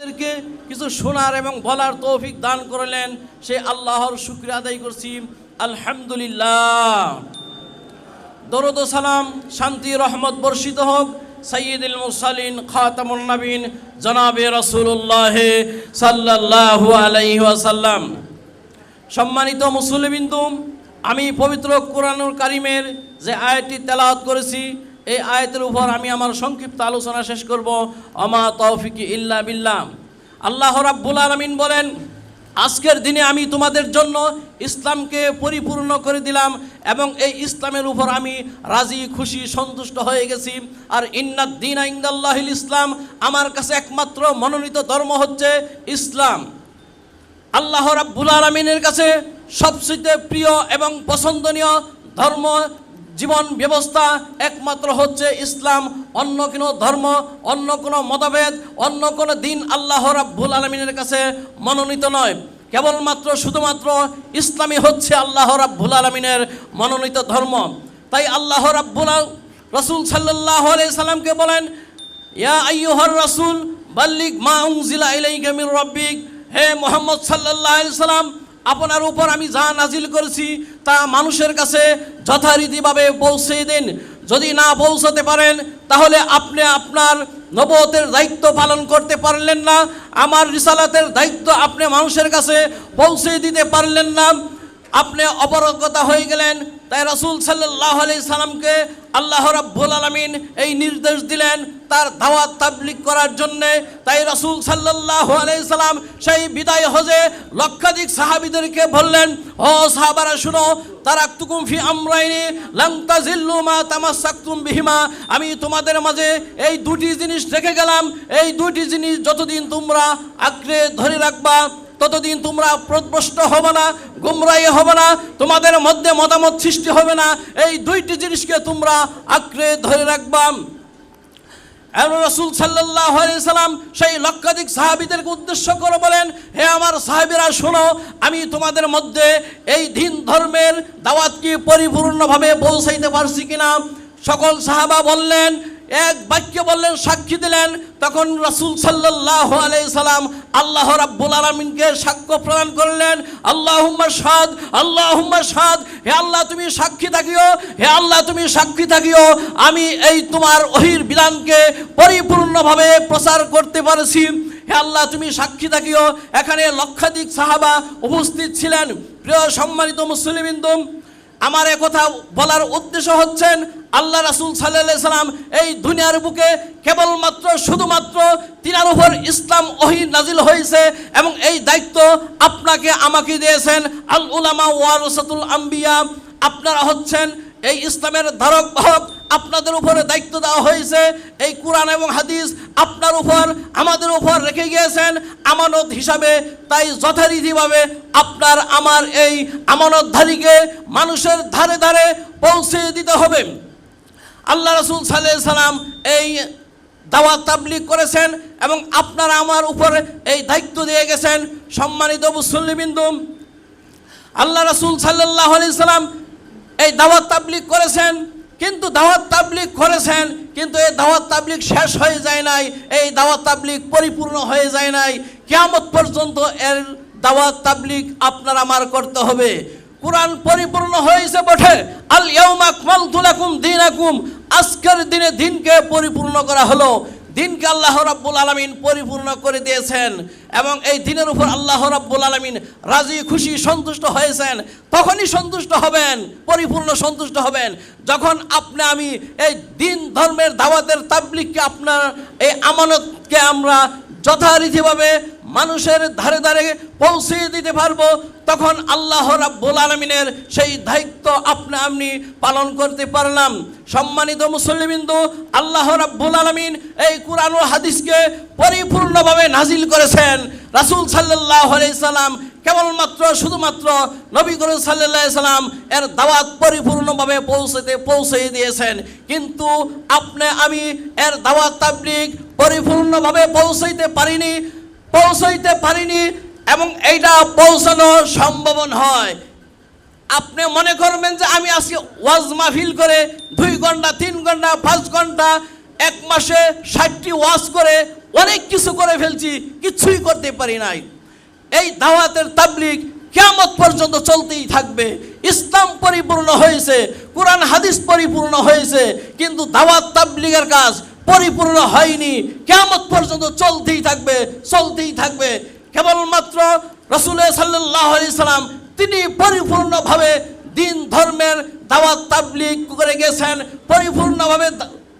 আমাদেরকে কিছু শোনার এবং বলার তৌফিক দান করলেন। সে আল্লাহর শুক্রিয়া আদায় করছি। আলহামদুলিল্লাহ। দরুদ সালাম, শান্তি, রহমত বর্ষিত হোক। সৈয়দুল মুরসালিন, খাতামুন নবীন, জনাবে রসুল্লাহ সাল্লাল্লাহু আলাইহি ওয়াসাল্লাম। সম্মানিত মুসলিবিন্দু আমি পবিত্র কোরআনুল কারিমের যে আয়াতটি তেলাওয়াত করেছি এই আয়াতের উপর আমি আমার সংক্ষিপ্ত আলোচনা শেষ করব। অমা তৌফিকি ইল্লা বিল্লাম আল্লাহ রাব্বুল আলামিন বলেন, আজকের দিনে আমি তোমাদের জন্য ইসলামকে পরিপূর্ণ করে দিলাম এবং এই ইসলামের উপর আমি রাজি, খুশি, সন্তুষ্ট হয়ে গেছি। আর ইন্নাদ দিন ইন্দাল্লাহিল ইসলাম, আমার কাছে একমাত্র মনোনীত ধর্ম হচ্ছে ইসলাম। আল্লাহ রাব্বুল আলমিনের কাছে সবচেয়ে প্রিয় এবং পছন্দনীয় ধর্ম জীবন ব্যবস্থা একমাত্র হচ্ছে ইসলাম। অন্য কোনো ধর্ম, অন্য কোনো মতভেদ, অন্য কোনো দিন আল্লাহ রাব্বুল আলমিনের কাছে মনোনীত নয়। কেবলমাত্র, শুধুমাত্র ইসলামই হচ্ছে আল্লাহ রাব্বুল আলমিনের মনোনীত ধর্ম। তাই আল্লাহ রাব্বুল রসুল সাল্লাহ সাল্লামকে বলেন, ইয়া আইয়ুহার রাসূল বাল্লিক মা উনজিলা ইলাইকা রাব্বিক। হে মোহাম্মদ আলাইহি সাল্লাম, আপনার উপর আমি যা নাজিল করেছি তা মানুষের কাছে যথারীতিভাবে পৌঁছে দিন। যদি না পৌঁছাতে পারেন, তাহলে আপনি আপনার নবতের দায়িত্ব পালন করতে পারলেন না, আমার রিসালাতের দায়িত্ব আপনি মানুষের কাছে পৌঁছে দিতে পারলেন না, আপনি অপরজ্ঞতা হয়ে গেলেন তাই রসুল সাল্লাহ আলি সাল্লামকে আল্লাহ রাব্বুল আলমিন এই নির্দেশ দিলেন তার দাওয়াত তাবলিক করার জন্যে। তাই রসুল সাল্লাহ আলি সাল্লাম সেই বিদায় হজে লক্ষাধিক সাহাবিদেরকে বললেন, ও সাহাবারা, শুনো তারা তুকুম ফি আমরাইনি লাংতা জিল্লু মা তামাসাক্তুম বিহিমা। আমি তোমাদের মাঝে এই দুটি জিনিস রেখে গেলাম। এই দুটি জিনিস যতদিন তোমরা আঁকড়ে ধরে রাখবা ততদিন তোমরা প্রশ্ন হবে না গুমরাই হবে না, তোমাদের মধ্যে মতামত সৃষ্টি হবে না। এই দুইটি জিনিসকে তোমরা আঁকড়ে ধরে রাখবাম রসুল সাল্লাহ সাল্লাম সেই লক্ষাধিক সাহাবিদেরকে উদ্দেশ্য করে বলেন, হে আমার সাহাবিরা, শোনো, আমি তোমাদের মধ্যে এই দিন ধর্মের দাওয়াত কি পরিপূর্ণভাবে পৌঁছাইতে পারছি কিনা? সকল সাহাবা বললেন এক বাক্য বললেন, সাক্ষী দিলেন। তখন রাসূল সাল্লাল্লাহু আলাইহি সাল্লাম আল্লাহ রাব্বুল আলামিনকে সাক্ষ্য প্রদান করলেন। আল্লাহ শাহাদ আল্লাহুম্মা শাহাদ হে আল্লাহ, তুমি সাক্ষী থাকিও, হে আল্লাহ, তুমি সাক্ষী থাকিও। আমি এই তোমার অহির বিধানকে পরিপূর্ণভাবে প্রচার করতে পারছি। হে আল্লাহ, তুমি সাক্ষী থাকিও। এখানে লক্ষাধিক সাহাবা উপস্থিত ছিলেন। প্রিয় সম্মানিত মুসলিমিন্দু আমার কথা বলার উদ্দেশ্য হচ্ছেন আল্লাহ রাসুল সাল্লাম এই দুনিয়ার বুকে কেবলমাত্র, শুধুমাত্র তিনার উপর ইসলাম ওহি নাজিল হয়েছে এবং এই দায়িত্ব আপনাকে আমাকে দিয়েছেন আল উলামা ওয়ারসাতুল আম্বিয়া। আপনারা হচ্ছেন এই ইসলামের ধারক বাহক আপনাদের উপরে দায়িত্ব দেওয়া হয়েছে। এই কোরআন এবং হাদিস আপনার উপর, আমাদের উপর রেখে গিয়েছেন আমানত হিসাবে। তাই যথারীতিভাবে আপনার, আমার এই আমানতধারীকে মানুষের ধারে ধারে পৌঁছে দিতে হবে। আল্লাহ রসুল সাল্লাহ সাল্লাম এই দাওয়াত তাবলিগ করেছেন এবং আপনারা আমার উপর এই দায়িত্ব দিয়ে গেছেন। সম্মানিত মুসল্লিবিন্দু, আল্লাহ রসুল সাল্লাহ আলি সাল্লাম এই দাওয়াত তাবলিগ করেছেন। কিন্তু দাওয়াত তাবলিক করেছেন, কিন্তু এই দাওয়াত তাবলিক শেষ হয়ে যায় নাই, এই দাওয়াত তাবলিক পরিপূর্ণ হয়ে যায় নাই। কেয়ামত পর্যন্ত এর দাওয়াত তাবলিক আপনার আমার করতে হবে। কোরআন পরিপূর্ণ হয়েছে বটে। আল ইয়ামা আকমালতু দিন দীনাকুম, আজকের দিনে দিনকে পরিপূর্ণ করা হলো। দিনকে আল্লাহ রাব্বুল আলমিন পরিপূর্ণ করে দিয়েছেন এবং এই দিনের উপর আল্লাহ রাব্বুল আলমিন রাজি, খুশি, সন্তুষ্ট হয়েছেন। তখনই সন্তুষ্ট হবেন, পরিপূর্ণ সন্তুষ্ট হবেন। যখন আপনি, আমি এই দিন ধর্মের দাওয়াতের তাবলিককে আপনার, এই আমানতকে আমরা যথারীতিভাবে মানুষের ধারে ধারে পৌঁছে দিতে পারব, তখন আল্লাহ রাব্বুল আলমিনের সেই দায়িত্ব আপনি আপনি পালন করতে পারলাম। সম্মানিত মুসল্লিবিন্দু, আল্লাহ রাব্বুল আলমিন এই কোরআন ও হাদিসকে পরিপূর্ণভাবে নাজিল করেছেন। রাসূল সাল্লাহ সাল্লাম কেবলমাত্র, শুধুমাত্র নবী করিম সাল্লাম এর দাওয়াত পরিপূর্ণভাবে পৌঁছতে পৌঁছে দিয়েছেন। কিন্তু আপনি, আমি এর দাওয়াত তাবলিগ পরিপূর্ণভাবে পৌঁছাইতে পারিনি। পৌঁছাইতে পারিনি এবং এইটা পৌঁছানো সম্ভব হয়। আপনি মনে করবেন যে আমি আজকে ওয়াজ মাহফিল করে দুই ঘণ্টা, তিন ঘণ্টা, পাঁচ ঘণ্টা, এক মাসে ষাটটি ওয়াজ করে অনেক কিছু করে ফেলছি, কিছুই করতে পারি নাই। এই দাওয়াতের তাবলিগ কেমত পর্যন্ত চলতেই থাকবে। ইসলাম পরিপূর্ণ হয়েছে, কোরআন, হাদিস পরিপূর্ণ হয়েছে, কিন্তু দাওয়াত তাবলিগের কাজ পরিপূর্ণ হয়নি। কেমত পর্যন্ত চলতেই থাকবে চলতেই থাকবে। কেবলমাত্র রসুল সাল্লাহ সাল্লাম, তিনি পরিপূর্ণভাবে দিন ধর্মের দাওয়াত তাবলিগ করে গেছেন। পরিপূর্ণভাবে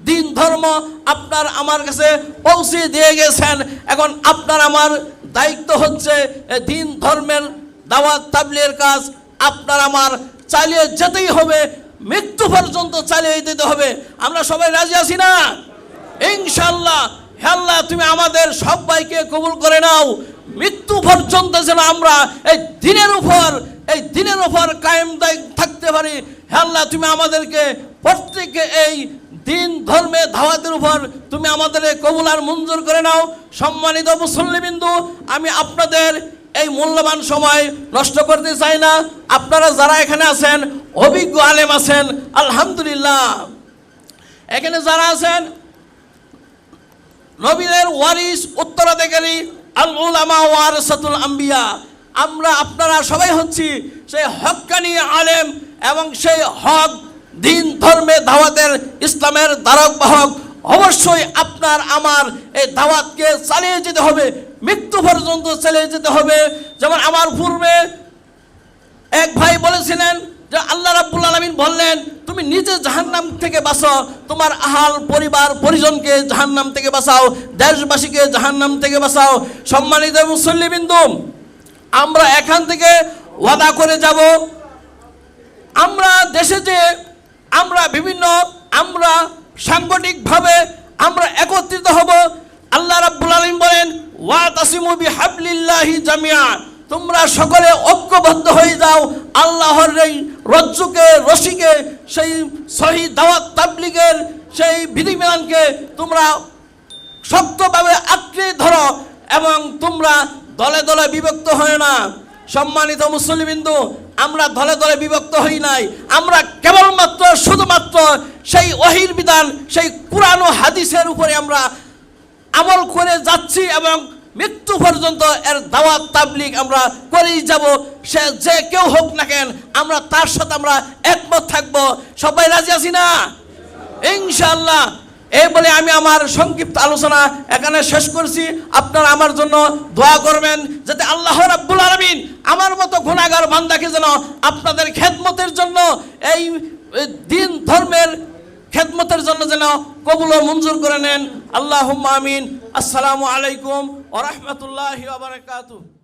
দিন ধর্ম আপনার আমার কাছে পৌঁছে দিয়ে গেছেন। এখন আপনার আমার দায়িত্ব হচ্ছে দিন ধর্মের দাওয়াত তাবলিগের কাজ আপনার আমার চালিয়ে যেতেই হবে। মৃত্যু পর্যন্ত চালিয়ে যেতে হবে। আমরা সবাই রাজি আছি না? ইনশাল্লাহ হে আল্লাহ তুমি আমাদের সবাইকে কবুল করে নাও। মৃত্যু পর্যন্ত যেন আমরা এই দিনের উপর, এই দিনের উপর কায়েম থাকতে পারি। হে আল্লাহ তুমি আমাদেরকে প্রত্যেকে এই দিন ধর্মে ধাওয়াতের উপর তুমি আমাদের কবুল আর মঞ্জুর করে নাও। সম্মানিত মুসল্লিবিন্দু, আমি আপনাদের এই মূল্যবান সময় নষ্ট করতে চাই না। আপনারা যারা এখানে আছেন, অভিজ্ঞ আলেম আছেন, আলহামদুলিল্লাহ। এখানে যারা আছেন নবীদের ওয়ারিস উত্তরাধিকারী আল উলামা ওয়ারসাতুল আম্বিয়া। আমরা আপনারা সবাই হচ্ছি সেই হক্কানি আলেম এবং সেই হক, দিন, ধর্মে দাওয়াতের ইসলামের দ্বারক বাহক। অবশ্যই আপনার, আমার এই দাওয়াতকে চালিয়ে যেতে হবে। মৃত্যু পর্যন্ত চালিয়ে যেতে হবে। যেমন আমার পূর্বে এক ভাই বলেছিলেন যে আল্লাহ রাব্বুল আলামিন বললেন, তুমি নিজে জাহান্নাম থেকে বাঁচো, তোমার আহাল পরিবার পরিজনকে জাহান্নাম থেকে বাঁচাও, দেশবাসীকে জাহান্নাম থেকে বাঁচাও, সম্মানিত মুসল্লিবিন্দু, আমরা এখান থেকে ওয়াদা করে যাব। আমরা দেশে যে আমরা বিভিন্ন, আমরা সাংগঠনিকভাবে আমরা একত্রিত হব, আল্লাহ রাব্বুল আলামিন বলেন, ওয়া তাসিমু বিহাবলিল্লাহি জামিয়া তোমরা সকলে ঐক্যবদ্ধ হয়ে যাও। আল্লাহর এই রজ্জুকে, রশিকে, সেই সহি দাওয়াত তাবলিগের সেই বিধিবিধানকে তোমরা শক্তভাবে আঁকড়ে ধরো এবং তোমরা দলে দলে বিভক্ত হয় না। সম্মানিত মুসলিমবিন্দু, আমরা দলে দলে বিভক্ত হই নাই। আমরা কেবলমাত্র, শুধুমাত্র সেই অহির বিধান, সেই কোরআন হাদিসের উপরে আমরা আমল করে যাচ্ছি এবং মৃত্যু পর্যন্ত এর দাওয়াত তাবলিগ আমরা করেই যাব। সে যে কেউ হোক না কেন, আমরা তার সাথে আমরা একমত থাকব। সবাই রাজি আছি না? ইনশাআল্লাহ। এই বলে আমি আমার সংক্ষিপ্ত আলোচনা এখানে শেষ করছি। আপনারা আমার জন্য দোয়া করবেন, যাতে আল্লাহ রাব্বুল আলামিন আমার মতো গুণাগার বান্দাকে যেন আপনাদের খেদমতের জন্য, এই দিন ধর্মের খেদমতের জন্য যেন কবুল মঞ্জুর করে নেন। আল্লাহ আমিন। আসসালামু আলাইকুম। ওরহমতুল্লাহ বারাকাতুহ।